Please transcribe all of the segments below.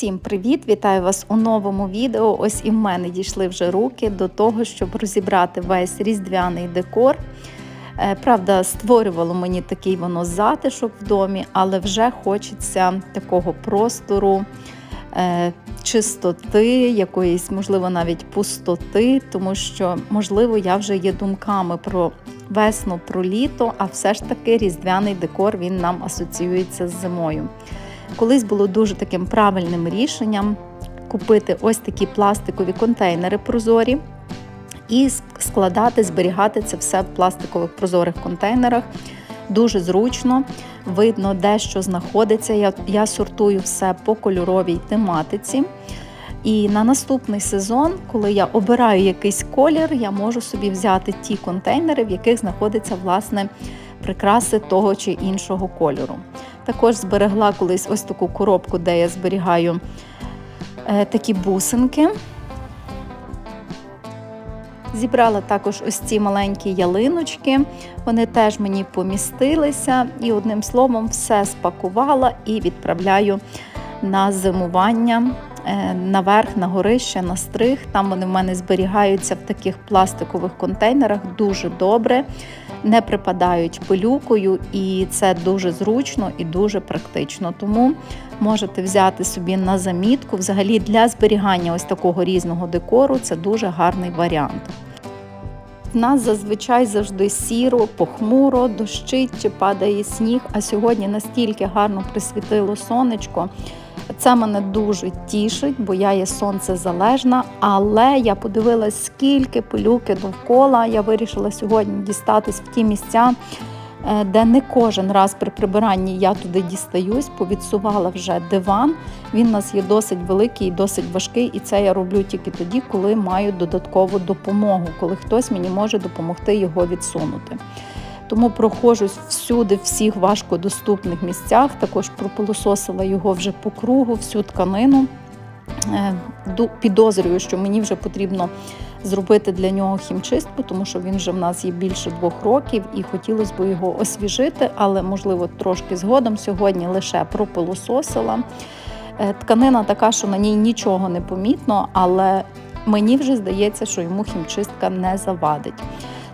Усім привіт! Вітаю вас у новому відео. Ось і в мене дійшли вже руки до того, щоб розібрати весь різдвяний декор. Е, Правда, створювало мені такий воно затишок в домі, але вже хочеться такого простору, е, чистоти, якоїсь, можливо, навіть пустоти, тому що, можливо, я вже є думками про весну, про літо, а все ж таки різдвяний декор він нам асоціюється з зимою. Колись було дуже таким правильним рішенням купити ось такі пластикові контейнери прозорі і складати, зберігати це все в пластикових прозорих контейнерах. Дуже зручно, видно, де що знаходиться. Я, я сортую все по кольоровій тематиці. І на наступний сезон, коли я обираю якийсь колір, я можу собі взяти ті контейнери, в яких знаходиться власне прикраси того чи іншого кольору. Також зберегла колись ось таку коробку, де я зберігаю е, такі бусинки. Зібрала також ось ці маленькі ялиночки, вони теж мені помістилися, і одним словом, все спакувала і відправляю на зимування е, наверх, на горище, на стриг. Там вони в мене зберігаються в таких пластикових контейнерах дуже добре, не припадають пилюкою, і це дуже зручно і дуже практично. Тому можете взяти собі на замітку. Взагалі для зберігання ось такого різного декору це дуже гарний варіант. В нас зазвичай завжди сіро, похмуро, дощить чи падає сніг, а сьогодні настільки гарно присвітило сонечко. Це мене дуже тішить, бо я є сонцезалежна, але я подивилась, скільки пилюки довкола. Я вирішила сьогодні дістатись в ті місця, е, де не кожен раз при прибиранні я туди дістаюсь, повідсувала вже диван. Він у нас є досить великий і досить важкий, і це я роблю тільки тоді, коли маю додаткову допомогу, коли хтось мені може допомогти його відсунути. Тому проходжусь всюди, в всіх важкодоступних місцях. Також пропилососила його вже по кругу, всю тканину. Е, підозрюю, що мені вже потрібно зробити для нього хімчистку, тому що він вже в нас є більше двох років і хотілося б його освіжити, але, можливо, трошки згодом сьогодні лише пропилососила. Е, тканина така, що на ній нічого не помітно, але мені вже здається, що йому хімчистка не завадить.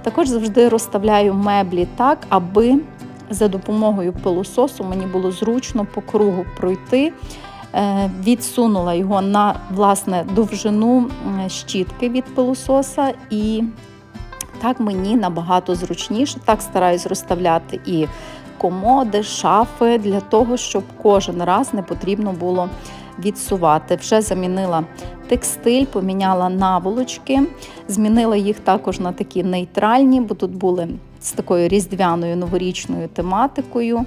Також завжди розставляю меблі так, аби за допомогою пилососу мені було зручно по кругу пройти. Е, відсунула його на власне довжину щітки від пилососа, і так мені набагато зручніше. Так стараюсь розставляти і комоди, шафи для того, щоб кожен раз не потрібно було відсувати. Вже замінила текстиль, поміняла наволочки, змінила їх також на такі нейтральні, бо тут були з такою різдвяною новорічною тематикою.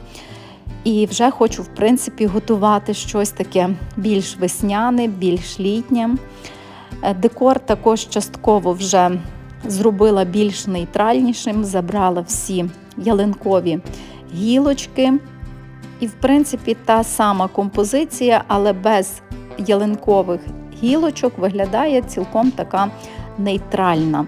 І вже хочу, в принципі, готувати щось таке більш весняне, більш літнє. Е, декор також частково вже зробила більш нейтральнішим, забрала всі ялинкові гілочки. І, в принципі, та сама композиція, але без ялинкових гілочок виглядає цілком така нейтральна.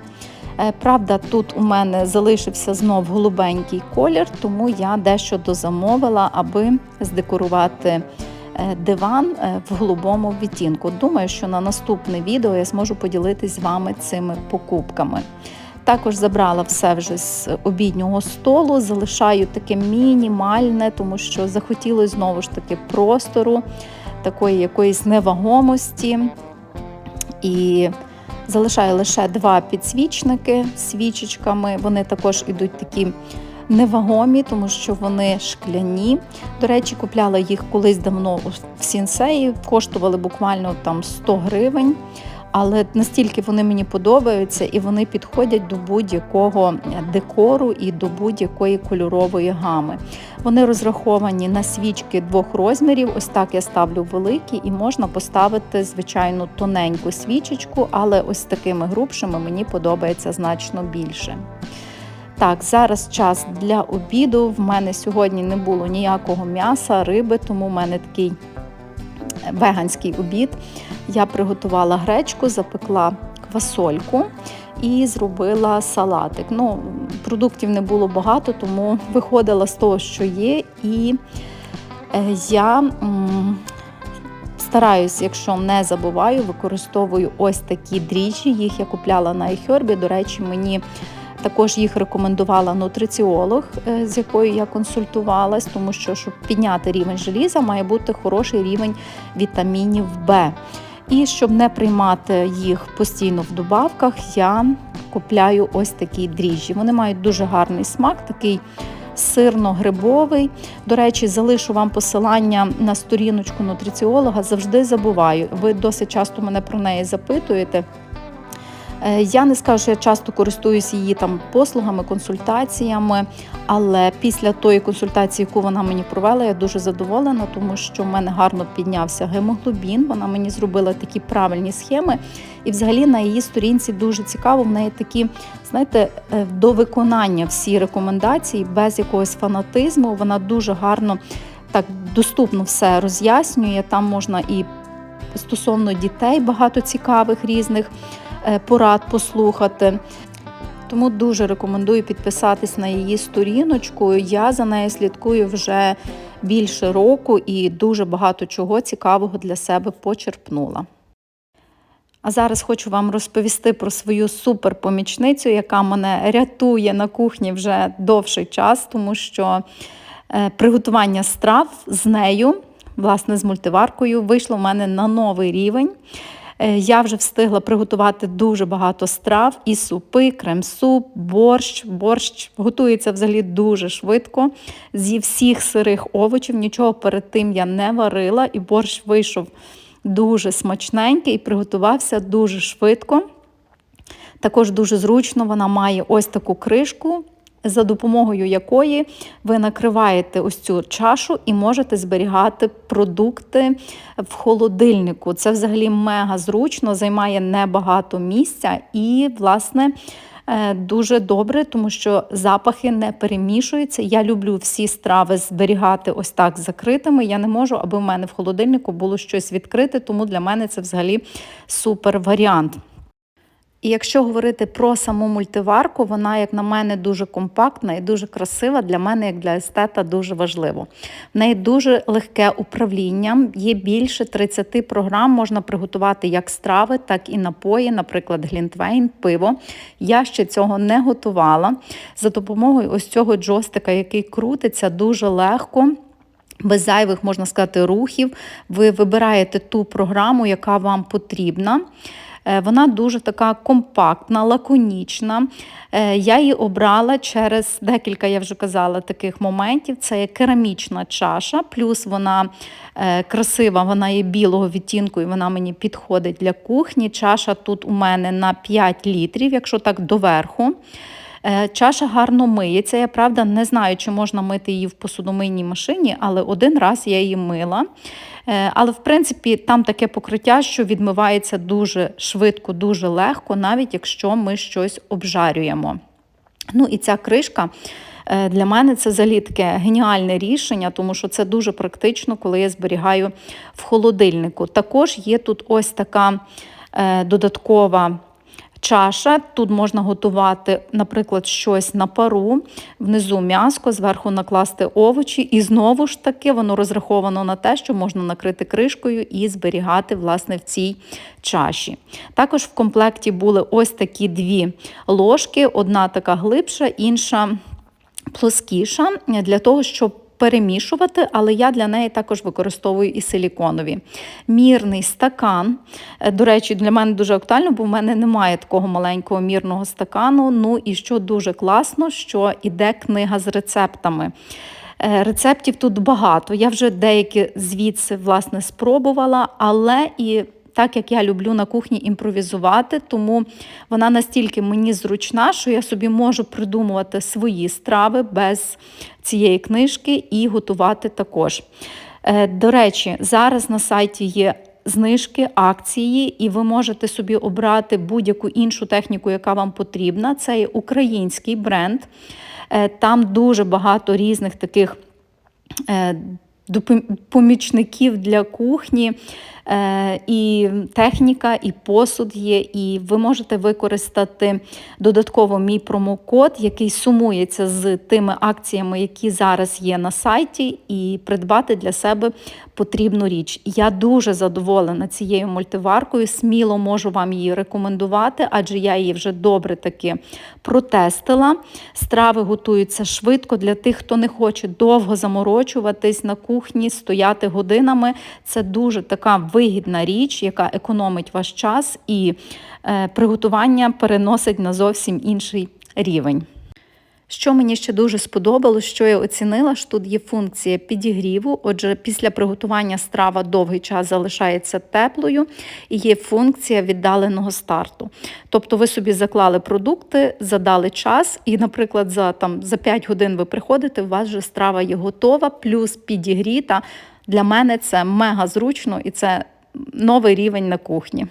Е, правда, тут у мене залишився знов голубенький колір, тому я дещо дозамовила, аби здекорувати е, диван е, в голубому відтінку. Думаю, що на наступне відео я зможу поділитись з вами цими покупками. Також забрала все вже з обіднього столу, залишаю таке мінімальне, тому що захотілося знову ж таки простору, такої якоїсь невагомості. І залишаю лише два підсвічники свічечками. Вони також ідуть такі невагомі, тому що вони шкляні. До речі, купляла їх колись давно в сінсеї, коштували буквально там 100 гривень але настільки вони мені подобаються і вони підходять до будь-якого декору і до будь-якої кольорової гами. Вони розраховані на свічки двох розмірів. Ось так я ставлю великі, і можна поставити звичайну тоненьку свічечку, але ось такими грубшими мені подобається значно більше. Так, зараз час для обіду. В мене сьогодні не було ніякого м'яса, риби, тому в мене такий веганський обід. Я приготувала гречку, запекла квасольку і зробила салатик. Ну, Продуктів не було багато, тому виходила з того, що є, і е, я стараюсь, якщо не забуваю, використовую ось такі дріжджі. Їх я купляла на iHerb. До речі, мені також їх рекомендувала нутриціолог, е, з якою я консультувалась, тому що щоб підняти рівень желіза, має бути хороший рівень вітамінів В. І щоб не приймати їх постійно в добавках, я купляю ось такі дріжджі. Вони мають дуже гарний смак, такий сирно-грибовий. До речі, залишу вам посилання на сторіночку нутриціолога. Завжди забуваю. Ви досить часто мене про неї запитуєте. Е, я не скажу, що я часто користуюсь її там послугами, консультаціями, але після тої консультації, яку вона мені провела, я дуже задоволена, тому що в мене гарно піднявся гемоглобін. Вона мені зробила такі правильні схеми. І, взагалі, на її сторінці дуже цікаво. В неї такі, знаєте, е, до виконання всі рекомендації без якогось фанатизму. Вона дуже гарно так доступно все роз'яснює. Там можна і стосовно дітей багато цікавих різних. Е, порад послухати. Тому дуже рекомендую підписатись на її сторіночку. Я за нею слідкую вже більше року і дуже багато чого цікавого для себе почерпнула. А зараз хочу вам розповісти про свою суперпомічницю, яка мене рятує на кухні вже довший час, тому що е, приготування страв з нею, власне, з мультиваркою, вийшло в мене на новий рівень. Е, я вже встигла приготувати дуже багато страв: і супи, крем-суп, борщ. Борщ готується взагалі дуже швидко. Зі всіх сирих овочів нічого перед тим я не варила, і борщ вийшов дуже смачненький і приготувався дуже швидко. Також дуже зручно вона має ось таку кришку за допомогою якої ви накриваєте ось цю чашу і можете зберігати продукти в холодильнику. Це взагалі мега зручно, займає небагато місця і, власне, е, Дуже добре, тому що запахи не перемішуються. Я люблю всі страви зберігати ось так закритими. Я не можу, аби в мене в холодильнику було щось відкрите, тому для мене це взагалі супер варіант. І якщо говорити про саму мультиварку, вона, як на мене, дуже компактна і дуже красива. Для мене, як для естета, дуже важливо. В неї дуже легке управління, є більше 30 програм, можна приготувати як страви, так і напої, наприклад, глінтвейн, пиво. Я ще цього не готувала. За допомогою ось цього джостика, який крутиться дуже легко. Без зайвих, можна сказати, рухів, ви вибираєте ту програму, яка вам потрібна. Е, вона дуже така компактна, лаконічна. Е, я її обрала через декілька, я вже казала, таких моментів. Це є керамічна чаша, плюс вона е, красива, вона є білого відтінку і вона мені підходить для кухні. Чаша тут у мене на 5 літрів, якщо так доверху. Чаша гарно миється. Я правда не знаю, чи можна мити її в посудомийній машині, але один раз я її мила. Е, але, в принципі, там таке покриття, що відмивається дуже швидко, дуже легко, навіть якщо ми щось обжарюємо. Ну і ця кришка. Е, для мене це взагалі таке геніальне рішення, тому що це дуже практично, коли я зберігаю в холодильнику. Також є тут ось така е, додаткова чаша. Тут можна готувати, наприклад, щось на пару, внизу м'яско, зверху накласти овочі, і знову ж таки воно розраховано на те, що можна накрити кришкою і зберігати власне, в цій чаші. Також в комплекті були ось такі дві ложки: одна така глибша, інша плоскіша, для того, щоб перемішувати, але я для неї також використовую і силіконові. Мірний стакан. Е, до речі, для мене дуже актуально, бо в мене немає такого маленького мірного стакану. Ну і що дуже класно, що іде книга з рецептами. Е, рецептів тут багато. Я вже деякі звідси власне спробувала, але і так як я люблю на кухні імпровізувати, тому вона настільки мені зручна, що я собі можу придумувати свої страви без цієї книжки і готувати також. Е, до речі, зараз на сайті є. Знижки, акції, і ви можете собі обрати будь-яку іншу техніку, яка вам потрібна. Це є український бренд. Е, там дуже багато різних таких е, помічників для кухні. Е, І техніка, і посуд є, і ви можете використати додатково мій промокод, який сумується з тими акціями, які зараз є на сайті, і придбати для себе потрібну річ. Я дуже задоволена цією мультиваркою, сміло можу вам її рекомендувати, адже я її вже добре таки протестила. Страви готуються швидко для тих, хто не хоче довго заморочуватись на кухні, стояти годинами. Це дуже така вигідна річ, яка економить ваш час і е, приготування переносить на зовсім інший рівень. Що мені ще дуже сподобалось, що я оцінила, що тут є функція підігріву. Отже, після приготування страва довгий час залишається теплою, і є функція віддаленого старту. Тобто ви собі заклали продукти, задали час, і, наприклад, за, там, за 5 годин ви приходите, у вас вже страва є готова, плюс підігріта. Для мене це мега зручно і це новий рівень на кухні.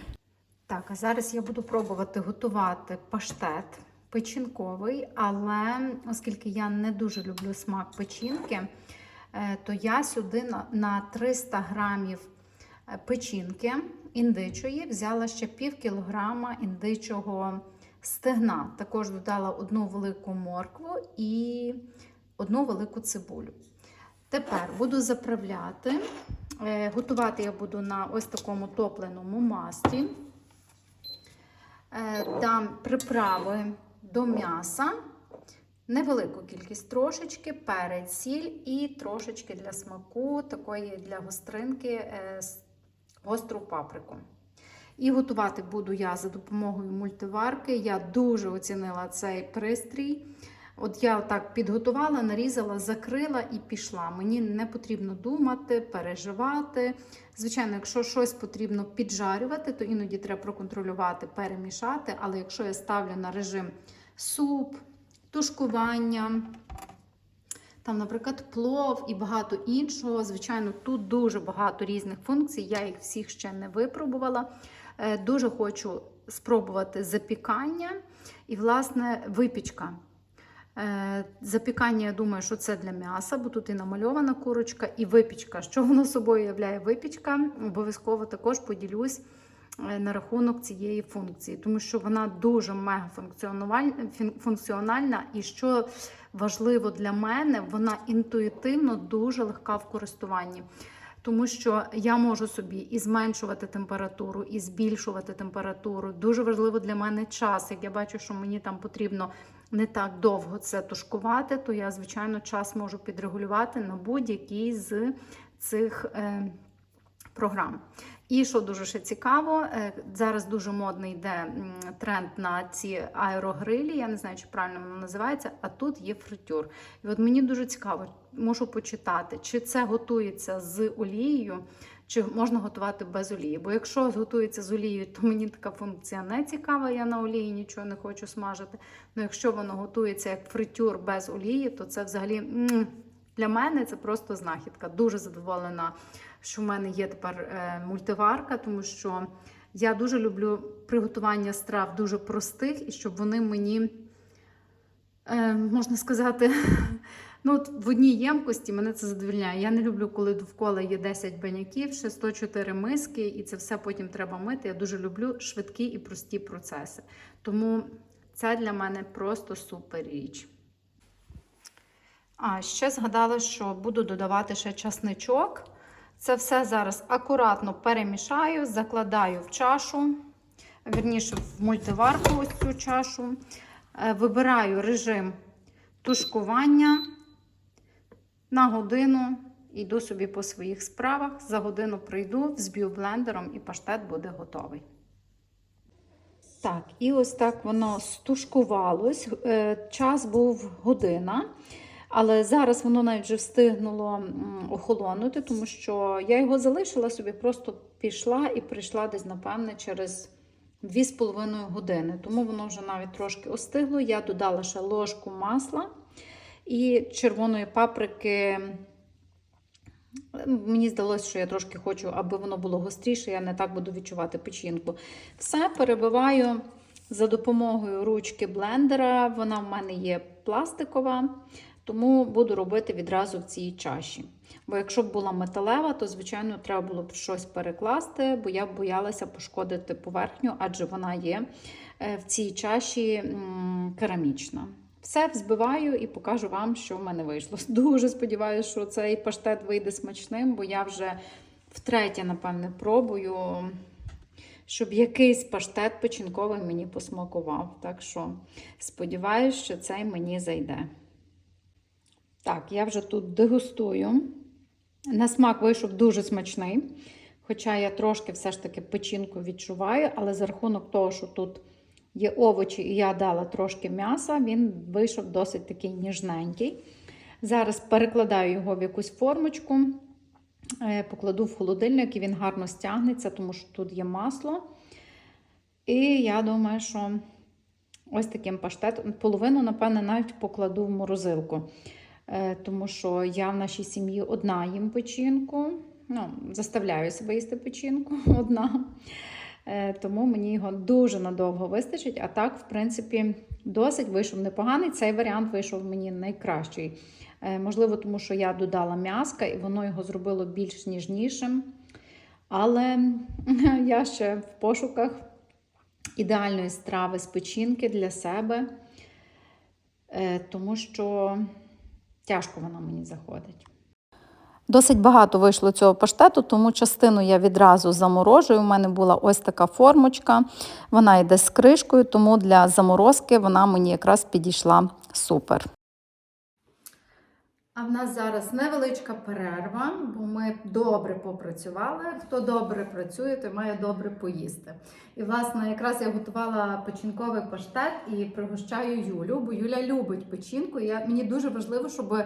Так, а зараз я буду пробувати готувати паштет печінковий, але оскільки я не дуже люблю смак печінки, е, то я сюди на- на 300 грамів е, печінки індичої взяла ще пів кілограма індичого стегна. Також додала одну велику моркву і одну велику цибулю. Тепер буду заправляти. Е, Готувати я буду на ось такому топленому масті. Дам приправи до м'яса, невелику кількість трошечки, перець, сіль і трошечки для смаку, такої для гостринки, е, гостру паприку. І готувати буду я за допомогою мультиварки. Я дуже оцінила цей пристрій. От я так підготувала, нарізала, закрила і пішла. Мені не потрібно думати, переживати. Звичайно, якщо щось потрібно піджарювати, то іноді треба проконтролювати, перемішати. Але якщо я ставлю на режим суп, тушкування, там, наприклад, плов і багато іншого. Звичайно, тут дуже багато різних функцій. Я їх всіх ще не випробувала. Е, Дуже хочу спробувати запікання і, власне, випічка. Е, Запікання, я думаю, що це для м'яса, бо тут і намальована курочка, і випічка. Що воно собою являє випічка? Обов'язково також поділюсь е, на рахунок цієї функції, тому що вона дуже мега функціональна, і що важливо для мене, вона інтуїтивно дуже легка в користуванні. Тому що я можу собі і зменшувати температуру, і збільшувати температуру. Дуже важливо для мене час. Як я бачу, що мені там потрібно не так довго це тушкувати, то я, звичайно, час можу підрегулювати на будь-який з цих е, програм. І що дуже ще цікаво, е, зараз дуже модний йде тренд на ці аерогрилі. Я не знаю, чи правильно воно називається, а тут є фритюр. І от мені дуже цікаво, можу почитати, чи це готується з олією, чи можна готувати без олії. Бо якщо готується з олією, то мені така функція не цікава. Я на олії нічого не хочу смажити. Ну якщо воно готується як фритюр без олії, то це взагалі для мене це просто знахідка. Дуже задоволена, що в мене є тепер е, мультиварка, тому що я дуже люблю приготування страв дуже простих і щоб вони мені, е, можна сказати, ну от в одній ємкості мене це задовільняє. Я не люблю, коли довкола є 10 баняків, ще 104 миски, і це все потім треба мити. Я дуже люблю швидкі і прості процеси. Тому це для мене просто супер річ. А ще згадала, що буду додавати ще часничок. Це все зараз акуратно перемішаю, закладаю в чашу, вірніше в мультиварку ось цю чашу. Е, Вибираю режим тушкування на годину. Йду собі по своїх справах. За годину прийду, взб'ю блендером і паштет буде готовий. Так, і ось так воно стушкувалось. Е, Час був година. Але зараз воно навіть вже встигнуло охолонути, тому що я його залишила собі, просто пішла і прийшла десь, напевне, через 2,5 години. Тому воно вже навіть трошки остигло. Я додала ще ложку масла і червоної паприки. Мені здалося, що я трошки хочу, аби воно було гостріше, я не так буду відчувати печінку. Все перебиваю за допомогою ручки блендера. Вона в мене є пластикова. Тому буду робити відразу в цій чаші. Бо якщо б була металева, то, звичайно, треба було б щось перекласти, бо я б боялася пошкодити поверхню, адже вона є е, в цій чаші керамічна. Все взбиваю і покажу вам, що в мене вийшло. Дуже сподіваюся, що цей паштет вийде смачним, бо я вже втретє, напевне, пробую, щоб якийсь паштет печінковий мені посмакував. Так що сподіваюся, що цей мені зайде. Так, я вже тут дегустую. На смак вийшов дуже смачний. Хоча я трошки все ж таки печінку відчуваю, але за рахунок того, що тут є овочі, і я дала трошки м'яса, він вийшов досить такий ніжненький. Зараз перекладаю його в якусь формочку, е, покладу в холодильник і він гарно стягнеться, тому що тут є масло. І я думаю, що ось таким паштетом, половину, напевне, навіть покладу в морозилку. Е, Тому що я в нашій сім'ї одна їм печінку. Ну, заставляю себе їсти печінку одна. Е, Тому мені його дуже надовго вистачить. А так, в принципі, досить вийшов непоганий. Цей варіант вийшов мені найкращий. Е, Можливо, тому що я додала м'яска і воно його зробило більш ніжнішим. Але я ще в пошуках ідеальної страви з печінки для себе, е, тому що тяжко вона мені заходить. Досить багато вийшло цього паштету, тому частину я відразу заморожую. У мене була ось така формочка, вона йде з кришкою, тому для заморозки вона мені якраз підійшла супер. А в нас зараз невеличка перерва, бо ми добре попрацювали. Хто добре працює, той має добре поїсти. І, власне, якраз я готувала печінковий паштет і пригощаю Юлю, бо Юля любить печінку. І я, мені дуже важливо, щоб,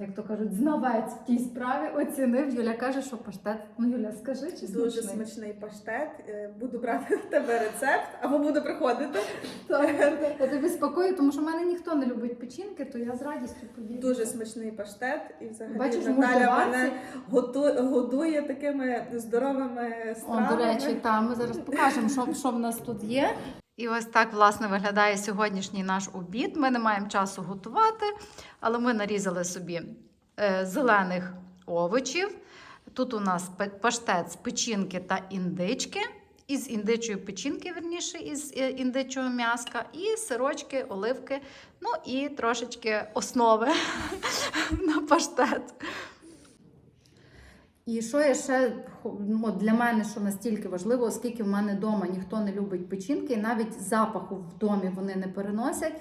як то кажуть, знавець в тій справі оцінив. Юля каже, що паштет. Ну, Юля, скажи, чи Дуже смачний? смачний паштет. Е, Буду брати в тебе рецепт, або буду приходити. Я тобі спокою, тому що в мене ніхто не любить печінки, то я з радістю поділюся. Дуже смачний паштет. І взагалі Бачиш, Наталя мене годує такими здоровими О, до речі, там ми зараз покажемо, що, що в нас тут є. І ось так, власне, виглядає сьогоднішній наш обід. Ми не маємо часу готувати, але ми нарізали собі е, зелених овочів. Тут у нас паштет з печінки та індички. Із індичої печінки, верніше, із е, індичого м'яска, і сирочки, оливки, ну і трошечки основи на паштет. І що я ще ну, для мене, що настільки важливо, оскільки в мене вдома ніхто не любить печінки, і навіть запаху в домі вони не переносять.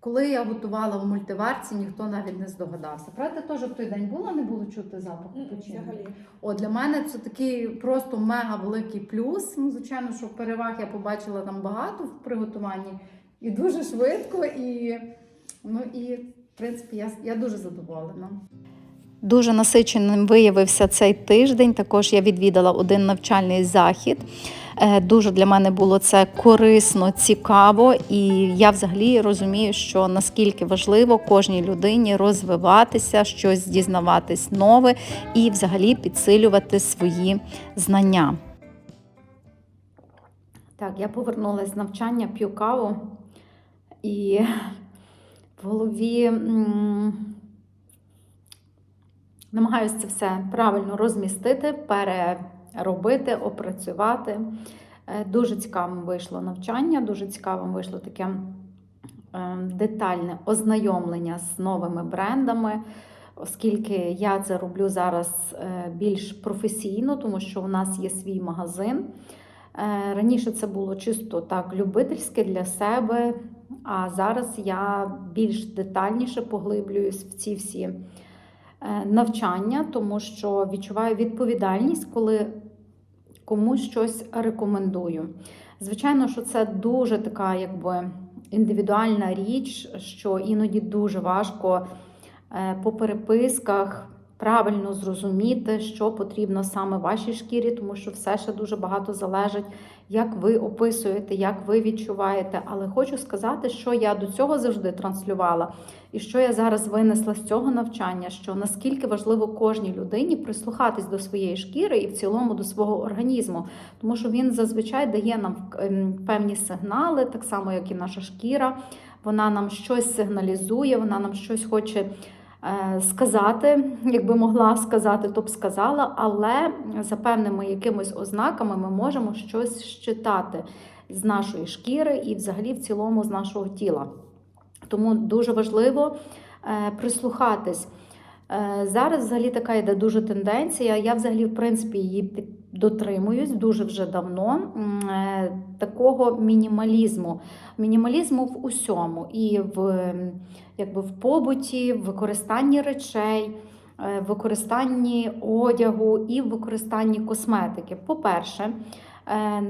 Коли я готувала в мультиварці, ніхто навіть не здогадався. Правда, теж в той день було, не було чути запаху печінки? О, для мене це такий просто мега великий плюс. Ну, звичайно, що переваг я побачила там багато в приготуванні і дуже швидко, і, ну, і в принципі я, я дуже задоволена. Дуже насиченим виявився цей тиждень. Також я відвідала один навчальний захід. Е, Дуже для мене було це корисно, цікаво, і я взагалі розумію, що наскільки важливо кожній людині розвиватися, щось дізнаватись нове і взагалі підсилювати свої знання. Так, я повернулася з навчання, п'ю каву, і в голові намагаюся це все правильно розмістити, переробити, опрацювати. Е, Дуже цікавим вийшло навчання, дуже цікавим вийшло таке е, детальне ознайомлення з новими брендами, оскільки я це роблю зараз е, більш професійно, тому що у нас є свій магазин. Раніше це було чисто так любительське для себе, а зараз я більш детальніше поглиблююсь в ці всі навчання, тому що відчуваю відповідальність, коли комусь щось рекомендую. Звичайно, що це дуже така якби індивідуальна річ, що іноді дуже важко е, по переписках правильно зрозуміти, що потрібно саме вашій шкірі, тому що все ще дуже багато залежить, як ви описуєте, як ви відчуваєте. Але хочу сказати, що я до цього завжди транслювала, і що я зараз винесла з цього навчання, що наскільки важливо кожній людині прислухатись до своєї шкіри і в цілому до свого організму, тому що він зазвичай дає нам певні сигнали, так само як і наша шкіра. Вона нам щось сигналізує, вона нам щось хоче сказати, якби могла сказати, то б сказала, але за певними якимись ознаками ми можемо щось щитати з нашої шкіри і взагалі в цілому з нашого тіла. Тому дуже важливо е, прислухатись. Е, Зараз взагалі така йде дуже тенденція. Я взагалі, в принципі, її під- дотримуюсь дуже вже давно. е, Такого мінімалізму. Мінімалізму в усьому. І в, якби, в побуті, в використанні речей, е, в використанні одягу і в використанні косметики. По-перше, е,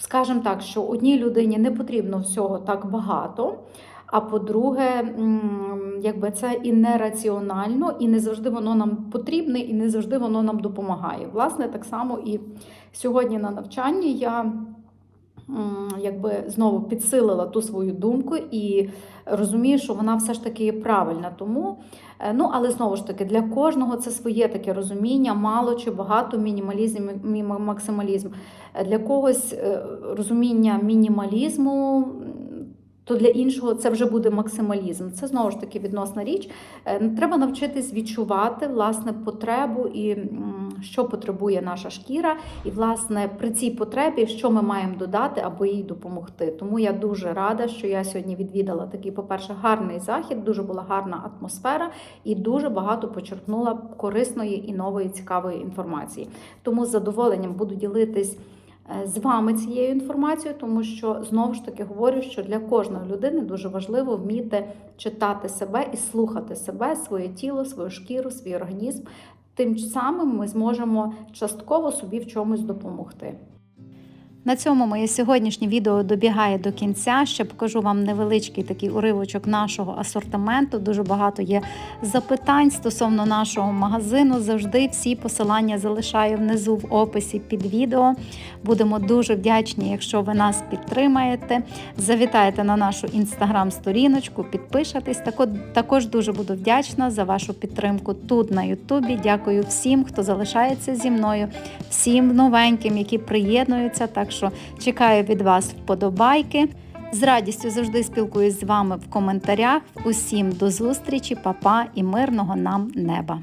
скажімо так, що одній людині не потрібно всього так багато. А по-друге, якби це і нераціонально, і не завжди воно нам потрібне, і не завжди воно нам допомагає. Власне, так само і сьогодні на навчанні я якби знову підсилила ту свою думку і розумію, що вона все ж таки є правильна. Тому, е, ну але знову ж таки, для кожного це своє таке розуміння, мало чи багато, мінімалізм і максималізм. Для когось е, розуміння мінімалізму. То для іншого це вже буде максималізм. Це знову ж таки відносна річ. Е, Треба навчитись відчувати власне потребу і що потребує наша шкіра, і власне при цій потребі, що ми маємо додати, аби їй допомогти. Тому я дуже рада, що я сьогодні відвідала такий, по-перше, гарний захід, дуже була гарна атмосфера і дуже багато почерпнула корисної і нової цікавої інформації. Тому з задоволенням буду ділитись. Е, З вами цією інформацією, тому що знову ж таки говорю, що для кожної людини дуже важливо вміти читати себе і слухати себе, своє тіло, свою шкіру, свій організм. Тим самим ми зможемо частково собі в чомусь допомогти. На цьому моє сьогоднішнє відео добігає до кінця. Ще покажу вам невеличкий такий уривочок нашого асортименту. Дуже багато є запитань стосовно нашого магазину. Завжди всі посилання залишаю внизу в описі під відео. Будемо дуже вдячні, якщо ви нас підтримаєте. Завітаєте на нашу інстаграм-сторіночку, підпишетесь. Тако- Також дуже буду вдячна за вашу підтримку тут на Ютубі. Дякую всім, хто залишається зі мною, всім новеньким, які приєднуються. Так що чекаю від вас вподобайки. З радістю завжди спілкуюсь з вами в коментарях. Усім до зустрічі, папа і мирного нам неба!